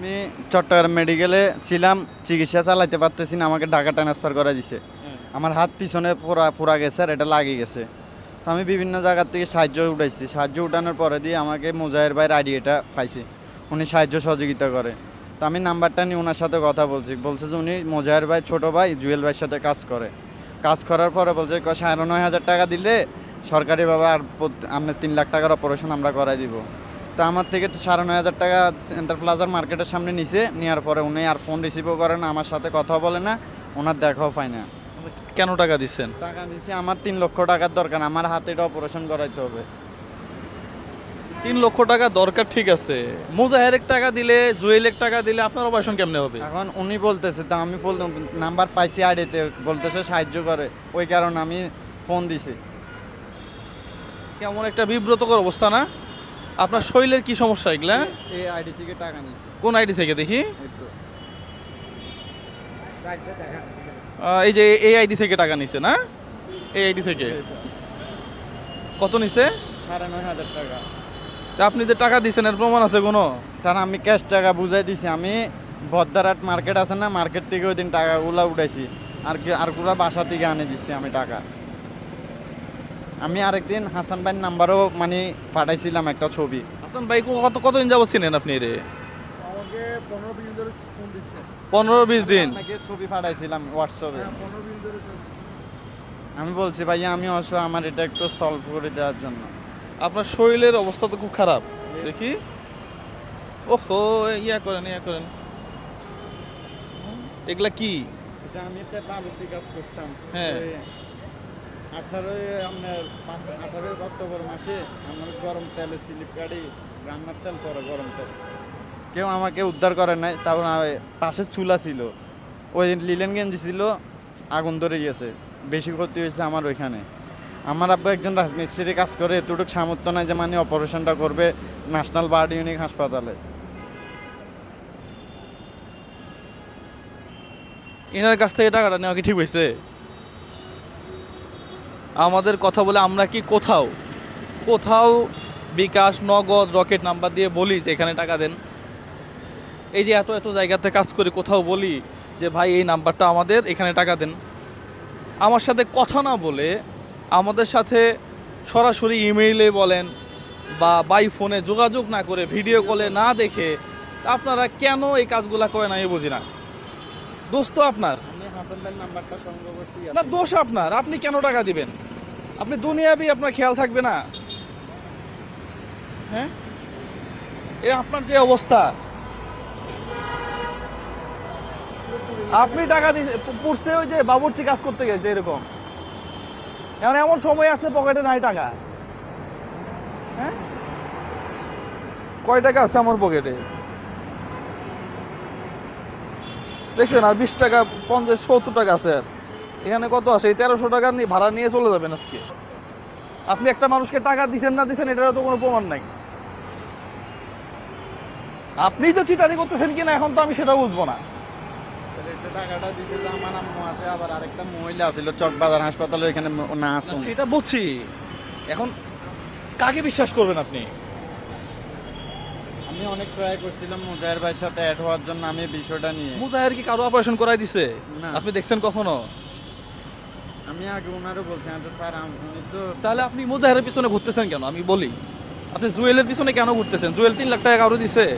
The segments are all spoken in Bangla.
আমি চট্টগ্রাম মেডিকেলে ছিলাম চিকিৎসা চালাইতে পারতেছি না আমাকে ঢাকা ট্রান্সফার করা দিছে। আমার হাত পিছনে পুরা পুরা গেছে আর এটা লাগিয়ে গেছে। তো আমি বিভিন্ন জায়গার থেকে সাহায্য উঠাইছি। সাহায্য উঠানোর পরে দিয়ে আমাকে মুজাহের ভাইয়ের আইডিয়াটা পাইছি। উনি সাহায্য সহযোগিতা করে। তো আমি নাম্বারটা নিয়ে ওনার সাথে কথা বলছি। বলছে যে উনি মোজাহের ভাই ছোট ভাই জুয়েল ভাইয়ের সাথে কাজ করে। কাজ করার পরে বলছে সাড়ে নয় হাজার টাকা দিলে সরকারিভাবে আর আপনার তিন লাখ টাকার অপারেশন আমরা করাই দিব। তো আমার থেকে তো সাড়ে নয় হাজার টাকা সেন্টার প্লাজার মার্কেটের সামনে নিছে নেওয়ার পরে উনি আর ফোন রিসিভও করে না আমার সাথে কথাও বলে না ওনার দেখাও পায় না। কেন টাকা দিচ্ছেন? টাকা দিছি আমার তিন লক্ষ টাকার দরকার আমার হাতে এটা অপারেশন করাইতে হবে। তিন লক্ষ টাকা দরকার ঠিক আছে। মুজাহের টাকা দিলে জুয়েলের টাকা দিলে আপনার অপারেশন কেমনে হবে? এখন উনি বলতেছে তো আমি ফুল নাম্বার পাইছি আইডিতে বলতেছে সাহায্য করে ওই কারণে আমি ফোন দিছি। কেমন একটা বিব্রতকর অবস্থা না? আপনার শরীরের কি সমস্যা এগুলা? এই আইডি থেকে টাকা নিছি কোন আইডি থেকে দেখি? এই যে এই আইডি থেকে টাকা নিছে না? এই আইডি থেকে? কত নিছে? সাড়ে নয় হাজার টাকা। তা আপনি যে টাকা দিছেন এর প্রমাণ আছে কোনো? স্যার আমি ক্যাশ টাকা বুঝাই দিছি। আমি ভদ্রাট মার্কেট আছে না মার্কেট থেকে ওই দিন টাকাগুলো উঠাইছি। আর কি আর পুরো বাসা থেকে আনে দিচ্ছি আমি টাকা। আমি আরেকদিন হাসান ভাইয়ের নাম্বারও মানে পাঠাইছিলাম একটা ছবি। হাসান ভাই কত কতদিন যাবত চিনেন আপনি রে আমাকে পনেরো বিশ ধরে ফোন দিচ্ছে। পনেরো বিশ দিন? ছবি পাঠাইছিলাম হোয়াটসঅ্যাপে হ্যাঁ আমি বলছি ভাইয়া আমি অসহায় আমার এটা একটু সলভ করে দেওয়ার জন্য। আপনার শরীরের অবস্থা তো খুব খারাপ। দেখি। ওহো ইয়া করেন ইয়া করেন। এগুলা কি? এটা আমি তো বাবুসি কাজ করতাম। হ্যাঁ। আঠারোই আপনার পাঁচ, আঠারোই অক্টোবর মাসে আমার গরম তেলের স্লিপ গাড়ি, রান্নার তেল, পরে গরম তেল। কেউ আমাকে উদ্ধার করে নাই তারপর পাশে চুলা ছিল। ওই লিলেন গেঞ্জি ছিল, আগুন ধরে গিয়েছে বেশি ক্ষতি হয়েছে আমার ওইখানে। আমার আব্বা একজন রাজমিস্ত্রি কাজ করে, এতটুকু সামর্থ্য নাই যে মানে অপারেশনটা করবে ন্যাশনাল বার্ড ইউনিক হাসপাতালে। এনার কাছ থেকে টাকাটা নেওয়া কি ঠিক হয়েছে? আমাদের কথা বলে আমরা কি কোথাও? কোথাও বিকাশ, নগদ, রকেট নাম্বার দিয়ে বলি যে এখানে টাকা দেন। এই যে এত এত জায়গাতে কাজ করে কোথাও বলি যে ভাই এই নাম্বারটা আমাদের, এখানে টাকা দেন। আমার সাথে কথা না বলে আমাদের সাথে সরাসরি ইমেইলে বলেন বা বাই ফোনে যোগাযোগ না করে, ভিডিও কলে না দেখে, আপনারা কেন এই কাজগুলা করেন আমি বুঝি না। দোস্ত আপনার না, দোষ আপনার। আপনি কেন টাকা দিবেন? আপনি দুনিয়াবি আপনার খেয়াল থাকবে না। হ্যাঁ? এ আপনার যে অবস্থা। আপনি টাকা দিয়ে পড়ছে ওই যে বাবুর্চি কাজ করতে গেছে, এরকম। এখন এমন সময় আসছে পকেটে নাই টাকা। হ্যাঁ? কয় টাকা আছে আমার পকেটে? দেখছেন আর বিশ টাকা পঞ্চাশ সত্তর টাকা আছে। আর এখানে কত আছে? এই তেরোশো টাকা নিয়ে ভাড়া নিয়ে চলে যাবেন আজকে। আপনি একটা মানুষকে টাকা দিচ্ছেন না দিচ্ছেন এটারও তো কোনো প্রমাণ নাই। আপনি তো চিটারি করতেছেন কিনা এখন তো আমি সেটা বুঝব না। টাকাটা দিছিল আমার আম্মু আছে আবার আরেকটা মহিলা ছিল চকবাজার হাসপাতালে এখানে না সেটা বুঝছি। এখন কাকে বিশ্বাস করবেন আপনি? আমি অনেক ট্রাই করছিলাম মুজাহের ভাইয়ের সাথে অ্যাড হওয়ার জন্য আমি বিষয়টা নিয়ে। মুজাহের কি কারও অপারেশন করাই দিছে? না। আপনি দেখছেন কখনো? আমি আগে ওনারও বলছি তো স্যার আম- তো তাহলে আপনি মুজাহের পিছনে ঘুরতেছেন কেন? আমি বলি আপনি জুয়েলের পিছনে কেন ঘুরতেছেন? জুয়েল তিন লাখ টাকা কারও দিছে?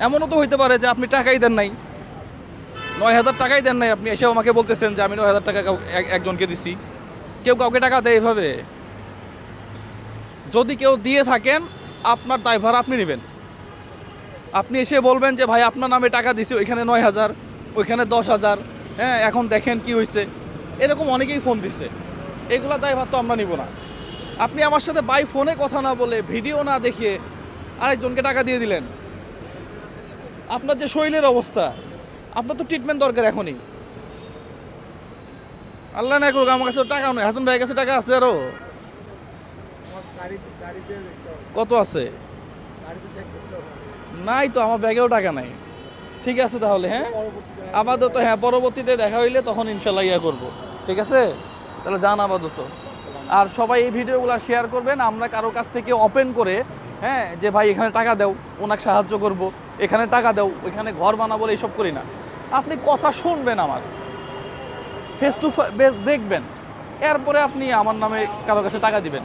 এমনও তো হইতে পারে যে আপনি টাকাই দেন নাই। নয় হাজার টাকাই দেন নাই। আপনি এসেও আমাকে বলতেছেন যে আমি নয় হাজার টাকা একজনকে দিছি। কেউ কাউকে টাকা দেয় এভাবে? যদি কেউ দিয়ে থাকেন, আপনার দায়ভার আপনি নেবেন। আপনি এসে বলবেন যে, ভাই, আপনার নামে টাকা দিছি, ওইখানে নয় হাজার, ওইখানে দশ হাজার হ্যাঁ এখন দেখেন কি হয়েছে এরকম অনেকেই ফোন দিচ্ছে এগুলা দায়ভার তো আমরা নিব না। আপনি আমার সাথে বাই ফোনে কথা না বলে, ভিডিও না দেখিয়ে আরেকজনকে টাকা দিয়ে দিলেন। আপনার যে শরীরের অবস্থা, আপনার তো ট্রিটমেন্ট দরকার এখনই। আল্লাহ না করুক, আমার কাছে টাকা নয় হাসান ভাইয়ের কাছে টাকা আছে আরও আমার গাড়ি গাড়িতে দেখতে হবে কত আছে? নাই তো আমার ব্যাগেও টাকা নাই। ঠিক আছে তাহলে হ্যাঁ? আপাতত হ্যাঁ পরবর্তীতে দেখা হইলে তখন ইনশাল্লাহ ইয়া করব। ঠিক আছে? তাহলে যান আপাতত। আর সবাই এই ভিডিওগুলো শেয়ার করবেন আমরা কারও কাছ থেকে ওপেন করে হ্যাঁ যে ভাই এখানে টাকা দাও ওনাকে সাহায্য করব এখানে টাকা দাও এখানে ঘর বানাবো এইসব করি না। আপনি কথা শুনবেন আমার। ফেস টু ফেস দেখবেন। এরপরে আপনি আমার নামে কারও কাছে টাকা দিবেন।